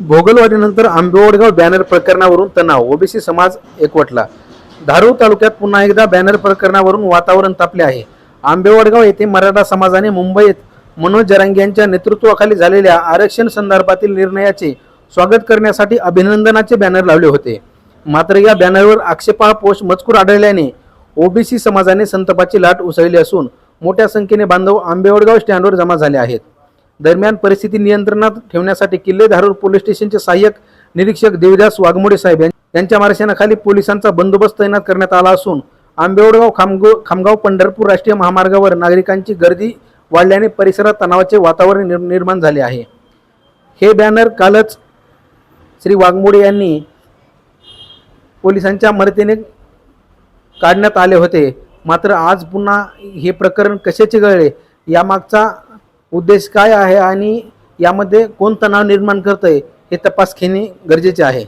भोगलवाडीनंतर Ambewadgaon banner प्रकरणावरून तणाव. OBC समाज एकवटला. धारूर तालुक्यात पुन्हा एकदा बॅनर प्रकरणावरून वातावरण तापले आहे. आंबेवडगाव येथे मराठा समाजाने मुंबईत मनोज जरांगे यांच्या नेतृत्वाखाली झालेल्या आरक्षण संदर्भातील निर्णयाचे स्वागत करण्यासाठी अभिनंदनाचे बॅनर लावले होते. मात्र या बॅनरवर आक्षेपार्ह पोस्ट मजकूर आढळल्याने ओबीसी समाजाने संतापाची लाट उसळली असून मोठ्या संख्येने बांधव आंबेवडगाव स्टँडवर जमा झाले आहेत. दरम्यान परिस्थिती नियंत्रणात ठेवण्यासाठी किल्ले धारूर पोलीस स्टेशनचे सहाय्यक निरीक्षक देवीदास वाघमोडे साहेब यां- यांच्या मार्गदर्शनाखाली पोलिसांचा बंदोबस्त तैनात करण्यात आला असून आंबेवडगाव खामगाव खामगाव पंढरपूर राष्ट्रीय महामार्गावर नागरिकांची गर्दी वाढल्याने परिसरात तणावाचे वातावरण निर् निर्माण झाले आहे. हे बॅनर कालच श्री वाघमोडे यांनी पोलिसांच्या मदतीने काढण्यात आले होते. मात्र आज पुन्हा हे प्रकरण कशाचे गळले यामागचा उद्देश काय आहे आणि यामध्ये कोण तणाव निर्माण करतंय हे तपास घेणे गरजेचे आहे.